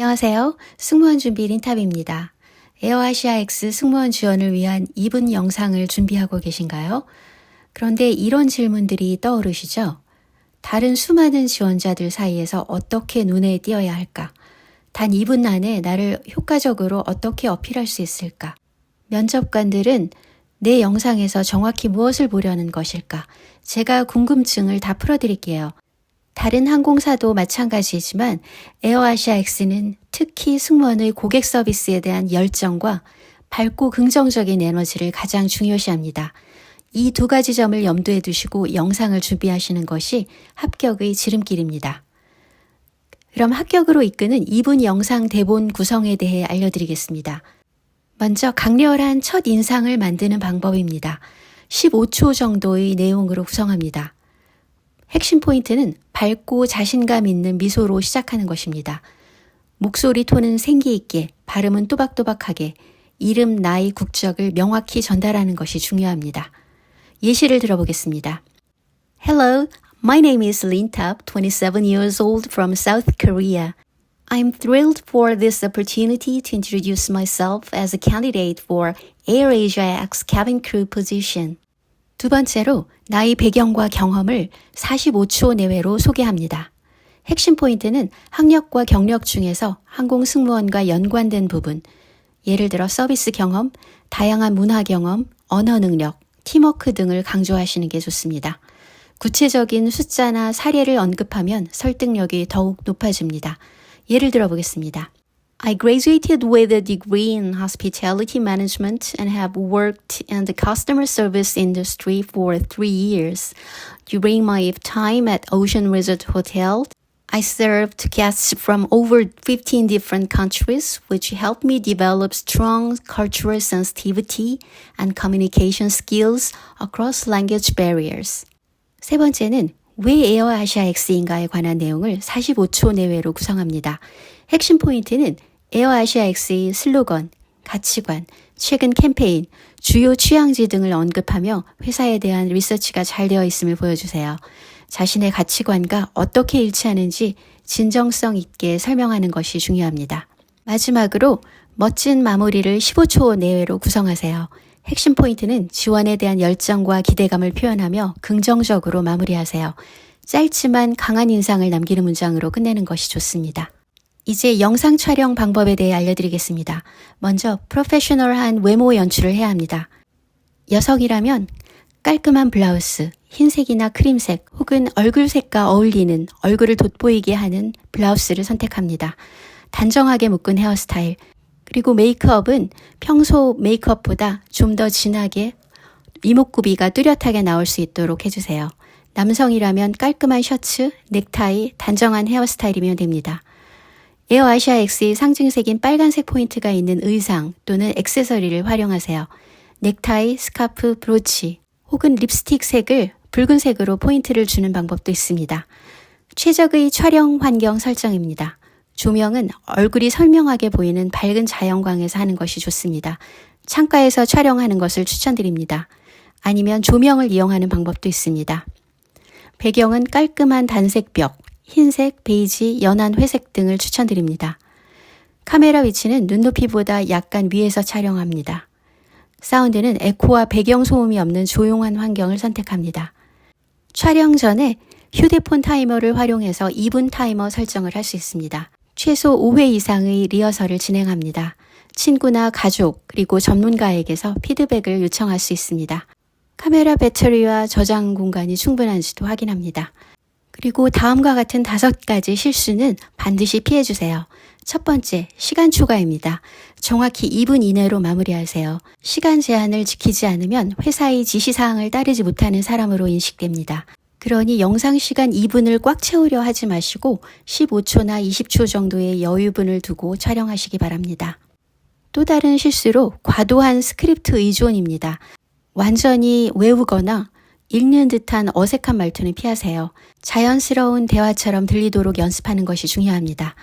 안녕하세요. 승무원 준비 린탑입니다. 에어아시아X 승무원 지원을 위한 2분 영상을 준비하고 계신가요? 그런데 이런 질문들이 떠오르시죠? 다른 수많은 지원자들 사이에서 어떻게 눈에 띄어야 할까? 단 2분 안에 나를 효과적으로 어떻게 어필할 수 있을까? 면접관들은 내 영상에서 정확히 무엇을 보려는 것일까? 제가 궁금증을 다 풀어드릴게요. 다른 항공사도 마찬가지지만 에어아시아엑스는 특히 승무원의 고객 서비스에 대한 열정과 밝고 긍정적인 에너지를 가장 중요시합니다. 이 두 가지 점을 염두에 두시고 영상을 준비하시는 것이 합격의 지름길입니다. 그럼 합격으로 이끄는 2분 영상 대본 구성에 대해 알려드리겠습니다. 먼저 강렬한 첫 인상을 만드는 방법입니다. 15초 정도의 내용으로 구성합니다. 핵심 포인트는 밝고 자신감 있는 미소로 시작하는 것입니다. 목소리 톤은 생기 있게, 발음은 또박또박하게, 이름, 나이, 국적을 명확히 전달하는 것이 중요합니다. 예시를 들어보겠습니다. Hello, my name is Lin Tap, 27 years old from South Korea. I'm thrilled for this opportunity to introduce myself as a candidate for AirAsia X cabin crew position. 두 번째로 나이 배경과 경험을 45초 내외로 소개합니다. 핵심 포인트는 학력과 경력 중에서 항공 승무원과 연관된 부분, 예를 들어 서비스 경험, 다양한 문화 경험, 언어 능력, 팀워크 등을 강조하시는 게 좋습니다. 구체적인 숫자나 사례를 언급하면 설득력이 더욱 높아집니다. 예를 들어 보겠습니다. I graduated with a degree in hospitality management and have worked in the customer service industry for three years. During my time at Ocean Resort Hotel, I served guests from over 15 different countries, which helped me develop strong cultural sensitivity and communication skills across language barriers. 세 번째는 왜 에어아시아X인가에 관한 내용을 45초 내외로 구성합니다. 핵심 포인트는 에어아시아X의 슬로건, 가치관, 최근 캠페인, 주요 취향지 등을 언급하며 회사에 대한 리서치가 잘 되어 있음을 보여주세요. 자신의 가치관과 어떻게 일치하는지 진정성 있게 설명하는 것이 중요합니다. 마지막으로 멋진 마무리를 15초 내외로 구성하세요. 핵심 포인트는 지원에 대한 열정과 기대감을 표현하며 긍정적으로 마무리하세요. 짧지만 강한 인상을 남기는 문장으로 끝내는 것이 좋습니다. 이제 영상 촬영 방법에 대해 알려드리겠습니다. 먼저 프로페셔널한 외모 연출을 해야 합니다. 여성이라면 깔끔한 블라우스, 흰색이나 크림색 혹은 얼굴색과 어울리는 얼굴을 돋보이게 하는 블라우스를 선택합니다. 단정하게 묶은 헤어스타일, 그리고 메이크업은 평소 메이크업보다 좀 더 진하게 이목구비가 뚜렷하게 나올 수 있도록 해주세요. 남성이라면 깔끔한 셔츠, 넥타이, 단정한 헤어스타일이면 됩니다. 에어 아시아 X의 상징색인 빨간색 포인트가 있는 의상 또는 액세서리를 활용하세요. 넥타이, 스카프, 브로치 혹은 립스틱 색을 붉은색으로 포인트를 주는 방법도 있습니다. 최적의 촬영 환경 설정입니다. 조명은 얼굴이 선명하게 보이는 밝은 자연광에서 하는 것이 좋습니다. 창가에서 촬영하는 것을 추천드립니다. 아니면 조명을 이용하는 방법도 있습니다. 배경은 깔끔한 단색 벽, 흰색, 베이지, 연한 회색 등을 추천드립니다. 카메라 위치는 눈높이보다 약간 위에서 촬영합니다. 사운드는 에코와 배경 소음이 없는 조용한 환경을 선택합니다. 촬영 전에 휴대폰 타이머를 활용해서 2분 타이머 설정을 할 수 있습니다. 최소 5회 이상의 리허설을 진행합니다. 친구나 가족, 그리고 전문가에게서 피드백을 요청할 수 있습니다. 카메라 배터리와 저장 공간이 충분한지도 확인합니다. 그리고 다음과 같은 다섯 가지 실수는 반드시 피해주세요. 첫 번째, 시간 초과입니다. 정확히 2분 이내로 마무리하세요. 시간 제한을 지키지 않으면 회사의 지시사항을 따르지 못하는 사람으로 인식됩니다. 그러니 영상 시간 2분을 꽉 채우려 하지 마시고 15초나 20초 정도의 여유분을 두고 촬영하시기 바랍니다. 또 다른 실수로 과도한 스크립트 의존입니다. 완전히 외우거나 읽는 듯한 어색한 말투는 피하세요. 자연스러운 대화처럼 들리도록 연습하는 것이 중요합니다.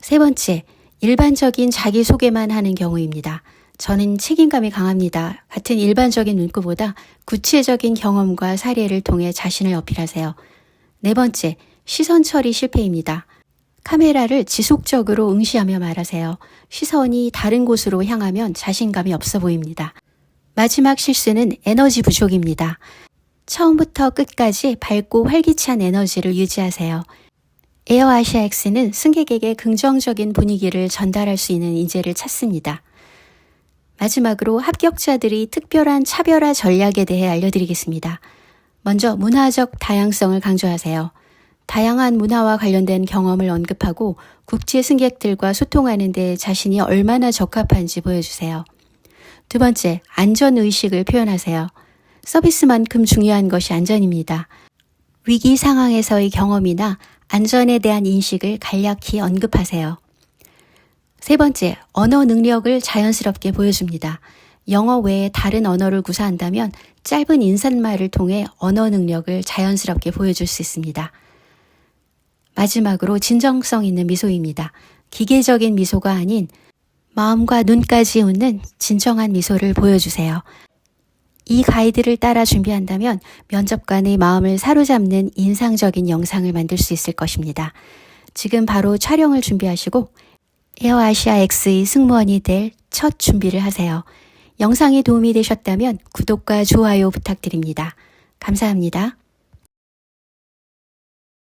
세 번째, 일반적인 자기소개만 하는 경우입니다. 저는 책임감이 강합니다. 같은 일반적인 문구보다 구체적인 경험과 사례를 통해 자신을 어필하세요. 네 번째, 시선 처리 실패입니다. 카메라를 지속적으로 응시하며 말하세요. 시선이 다른 곳으로 향하면 자신감이 없어 보입니다. 마지막 실수는 에너지 부족입니다. 처음부터 끝까지 밝고 활기찬 에너지를 유지하세요. 에어 아시아 X는 승객에게 긍정적인 분위기를 전달할 수 있는 인재를 찾습니다. 마지막으로 합격자들이 특별한 차별화 전략에 대해 알려드리겠습니다. 먼저 문화적 다양성을 강조하세요. 다양한 문화와 관련된 경험을 언급하고 국제 승객들과 소통하는 데 자신이 얼마나 적합한지 보여주세요. 두 번째, 안전 의식을 표현하세요. 서비스만큼 중요한 것이 안전입니다. 위기 상황에서의 경험이나 안전에 대한 인식을 간략히 언급하세요. 세 번째, 언어 능력을 자연스럽게 보여줍니다. 영어 외에 다른 언어를 구사한다면 짧은 인사말을 통해 언어 능력을 자연스럽게 보여줄 수 있습니다. 마지막으로 진정성 있는 미소입니다. 기계적인 미소가 아닌 마음과 눈까지 웃는 진정한 미소를 보여주세요. 이 가이드를 따라 준비한다면 면접관의 마음을 사로잡는 인상적인 영상을 만들 수 있을 것입니다. 지금 바로 촬영을 준비하시고 에어 아시아 X의 승무원이 될 첫 준비를 하세요. 영상이 도움이 되셨다면 구독과 좋아요 부탁드립니다. 감사합니다.